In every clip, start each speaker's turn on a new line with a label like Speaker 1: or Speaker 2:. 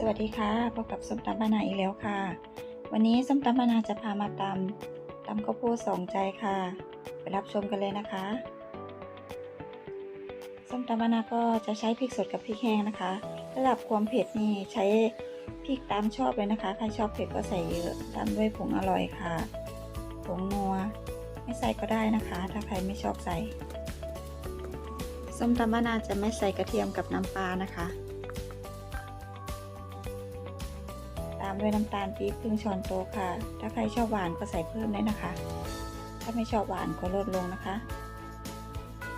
Speaker 1: สวัสดีค่ะพบกับส้มตำบานนาอีกแล้วค่ะ วันนี้ส้มตำบานนาจะพามาตำตำข้าวโพดสองใจค่ะ ไปรับชมกันเลยนะคะ ส้มตำบานนาก็จะใช้พริกสดกับพริกแห้งนะคะระดับความเผ็ดนี่ใช้พริกตามชอบเลยนะคะ ใครชอบเผ็ดก็ใส่เยอะตามด้วยผงอร่อยค่ะ ผงนัว ไม่ใส่ก็ได้นะคะ ถ้าใครไม่ชอบใส่ ส้มตำบานาจะไม่ใส่กระเทียมกับน้ำปลานะคะ ด้วยน้ำตาลปี๊บครึ่งช้อนโต๊ะค่ะ ถ้าใครชอบหวานก็ใส่เพิ่มได้นะคะ ถ้าไม่ชอบหวานก็ลดลงนะคะ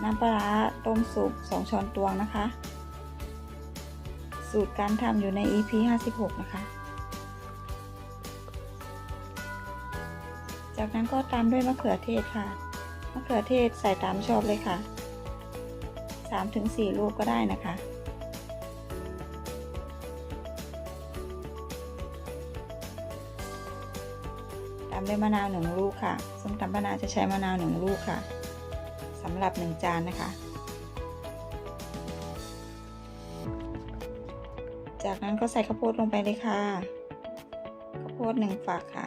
Speaker 1: น้ำปลาร้าต้มสุก 2 ช้อนตวงนะคะ สูตรการทำอยู่ใน EP 56 นะคะ จากนั้นก็ตามด้วยมะเขือเทศค่ะ มะเขือเทศใส่ตามชอบเลยค่ะ 3-4 ลูกก็ได้นะคะามด้วยมะนาวหนึ่งลูกค่ะส้มตำมะนาวจะใช้มะนาวหนึ่งลูกค่ะสำหรับหนึ่งจานนะคะ จากนั้นก็ใส่ข้าวโพดลงไปเลยค่ะ ข้าวโพดหนึ่งฝักค่ะ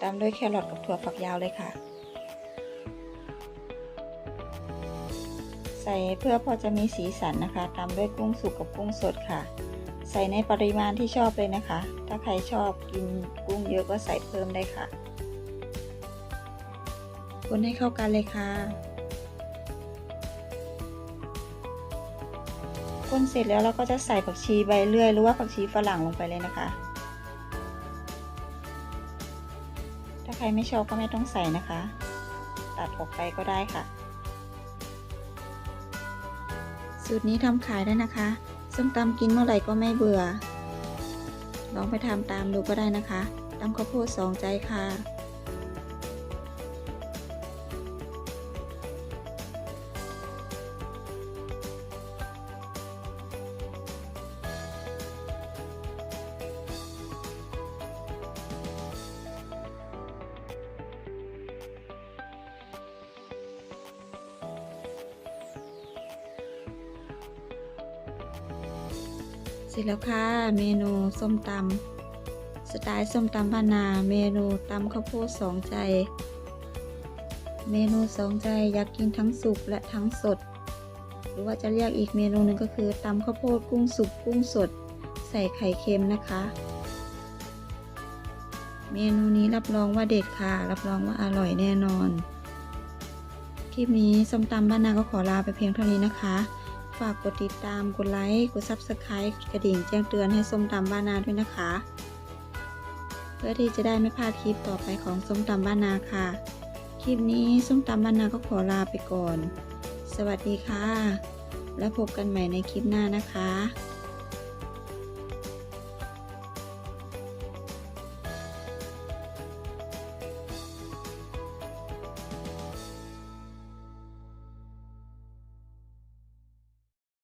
Speaker 1: ตามด้วยแครอทกับถั่วฝักยาวเลยค่ะ ใส่เพื่อพอจะมีสีสันนะคะ ตามด้วยกุ้งสุกกับกุ้งสดค่ะ ใส่ในปริมาณที่ชอบเลยนะคะ ถ้าใครชอบกินกุ้งเยอะก็ใส่เพิ่มได้ค่ะ คนให้เข้ากันเลยค่ะคนเสร็จแล้วเราก็จะใส่ผักชีใบเลื่อย หรือว่าผักชีฝรั่งลงไปเลยนะคะ ถ้าใครไม่ชอบก็ไม่ต้องใส่นะคะ ตัดออกไปก็ได้ค่ะ สูตรนี้ทำขายได้นะคะ ส้มตำกินเมื่อไหร่ก็ไม่เบื่อ ลองไปทำตามดูก็ได้นะคะตำข้าวโพดสองใจค่ะ เสร็จแล้วค่ะเมนูส้มตำสไตล์ส้มตำบ้านนา เมนูตำข้าวโพดสองใจ เมนูสองใจอยากกินทั้งสุกและทั้งสด หรือว่าจะเรียกอีกเมนูหนึ่งก็คือตำข้าวโพดกุ้งสุกกุ้งสด ใส่ไข่เค็มนะคะ เมนูนี้รับรองว่าเด็ดค่ะ รับรองว่าอร่อยแน่นอน คลิปนี้ส้มตำบ้านนาก็ขอลาไปเพียงเท่านี้นะคะ ฝากกดติดตาม กดไลค์ กด Subscribe กระดิ่งแจ้งเตือนให้ส้มตำบ้านนาด้วยนะคะ เพื่อที่จะได้ไม่พลาดคลิปต่อไปของส้มตำบ้านนาค่ะ คลิปนี้ส้มตำบ้านนาก็ขอลาไปก่อน สวัสดีค่ะ แล้วพบกันใหม่ในคลิปหน้านะคะ